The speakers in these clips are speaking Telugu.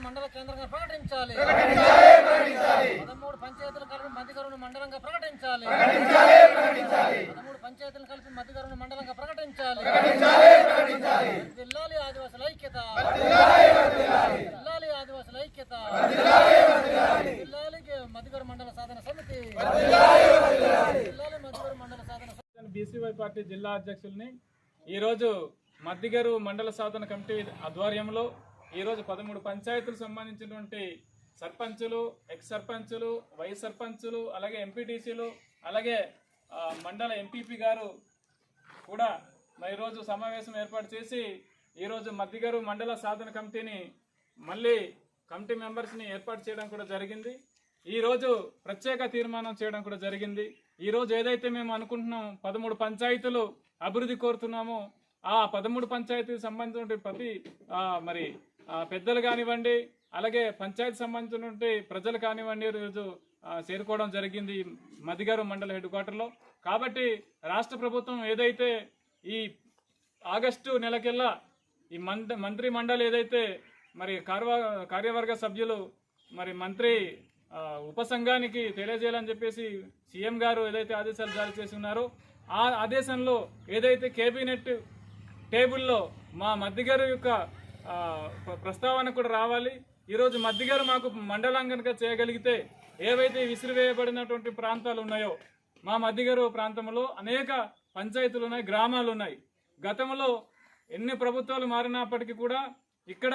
కరువును మండల కేంద్రంగా ప్రకటించాలి. పదమూడు పంచాయతీలు కలిపి మధ్య కరువును మండలంగా ప్రకటించాలి. పదమూడు పంచాయతీలు కలిపి మధ్య కరువును మండలంగా ప్రకటించాలి. జిల్లాలి ఆదివాసుల ఐక్యత. జిల్లాలి ఆదివాసుల ఐక్యత. జిల్లాలి మధుగర్ మండల సాధన సమితి. జిల్లాలి మధుగర్ మండల సాధన బీసీవై పార్టీ జిల్లా అధ్యక్షుల్ని ఈరోజు మద్దిగరు మండల సాధన కమిటీ ఆధ్వర్యంలో ఈరోజు పదమూడు పంచాయతీలకు సంబంధించినటువంటి సర్పంచులు ఎక్స్ సర్పంచులు వైస్ సర్పంచులు అలాగే ఎంపీటీసీలు అలాగే మండల ఎంపీపీ గారు కూడా మరి ఈరోజు సమావేశం ఏర్పాటు చేసి ఈరోజు మద్దిగారు మండల సాధన కమిటీని మళ్ళీ కమిటీ మెంబర్స్ని ఏర్పాటు చేయడం కూడా జరిగింది. ఈరోజు ప్రత్యేక తీర్మానం చేయడం కూడా జరిగింది. ఈరోజు ఏదైతే మేము అనుకుంటున్నాం పదమూడు పంచాయతీలు అభివృద్ధి కోరుతున్నామో ఆ పదమూడు పంచాయతీకి సంబంధించిన ప్రతి మరి పెద్దలు కానివ్వండి అలాగే పంచాయతీ సంబంధించినటువంటి ప్రజలు కానివ్వండి ఈరోజు చేరుకోవడం జరిగింది మదిగారు మండల హెడ్ క్వార్టర్లో కాబట్టి రాష్ట్ర ప్రభుత్వం ఏదైతే ఈ ఆగస్టు నెలకెల్లా ఈ మంత్రి మంత్రి మండలి ఏదైతే మరి కార్యవర్గ సభ్యులు మరి మంత్రి ఉపసంఘానికి తెలియజేయాలని చెప్పేసి సీఎం గారు ఏదైతే ఆదేశాలు జారీ చేసి ఉన్నారో ఆ ఆదేశంలో ఏదైతే కేబినెట్ టేబుల్లో మా మద్దిగారు యొక్క ప్రస్తావన కూడా రావాలి. ఈరోజు మద్దిగారు మాకు మండలం కనుక చేయగలిగితే ఏవైతే విసిరివేయబడినటువంటి ప్రాంతాలు ఉన్నాయో మా మద్దిగారు ప్రాంతంలో అనేక పంచాయతీలు ఉన్నాయి గ్రామాలు ఉన్నాయి. గతంలో ఎన్ని ప్రభుత్వాలు మారినప్పటికీ కూడా ఇక్కడ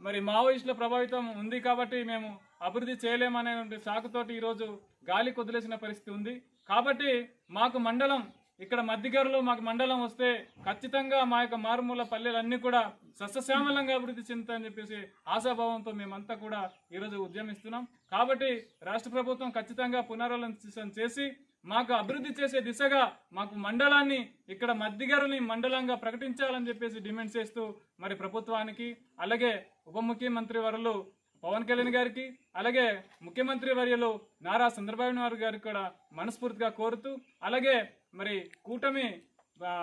మరి మావోయిస్టుల ప్రభావితం ఉంది కాబట్టి మేము అభివృద్ధి చేయలేమనే సాకుతోటి ఈరోజు గాలి కొదిలేసిన పరిస్థితి ఉంది. కాబట్టి మాకు మండలం ఇక్కడ మధ్యగారులో మాకు మండలం వస్తే ఖచ్చితంగా మా యొక్క మారుమూల పల్లెలన్నీ కూడా సస్యశ్యామలంగా అభివృద్ధి చెందుతాయని చెప్పేసి ఆశాభావంతో మేమంతా కూడా ఈరోజు ఉద్యమిస్తున్నాం. కాబట్టి రాష్ట్ర ప్రభుత్వం ఖచ్చితంగా పునరాలోచన చేసి మాకు అభివృద్ధి చేసే దిశగా మాకు మండలాన్ని ఇక్కడ మద్దిగారుని మండలంగా ప్రకటించాలని చెప్పేసి డిమాండ్ చేస్తూ మరి ప్రభుత్వానికి అలాగే ఉప ముఖ్యమంత్రి వరలు పవన్ కళ్యాణ్ గారికి అలాగే ముఖ్యమంత్రి వర్యులు నారా చంద్రబాబు నాయుడు గారికి కూడా మనస్ఫూర్తిగా కోరుతూ అలాగే మరి కూటమి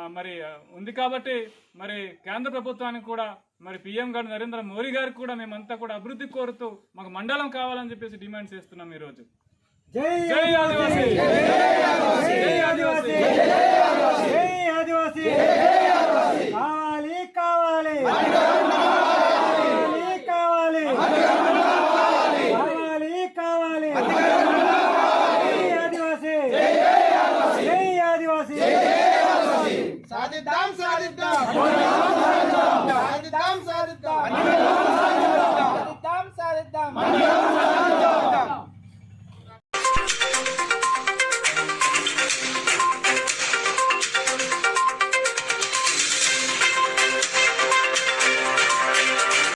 మరి ఉంది కాబట్టి మరి కేంద్ర ప్రభుత్వానికి కూడా మరి పిఎం గారు నరేంద్ర మోడీ గారికి కూడా మేమంతా కూడా అభివృద్ధి కోరుతూ మాకు మండలం కావాలని చెప్పేసి డిమాండ్ చేస్తున్నాం ఈరోజు. జై ఆదివాసీ! జై ఆదివాసీ! జై ఆదివాసీ! కావాలి కావాలి కావాలి! outside it now.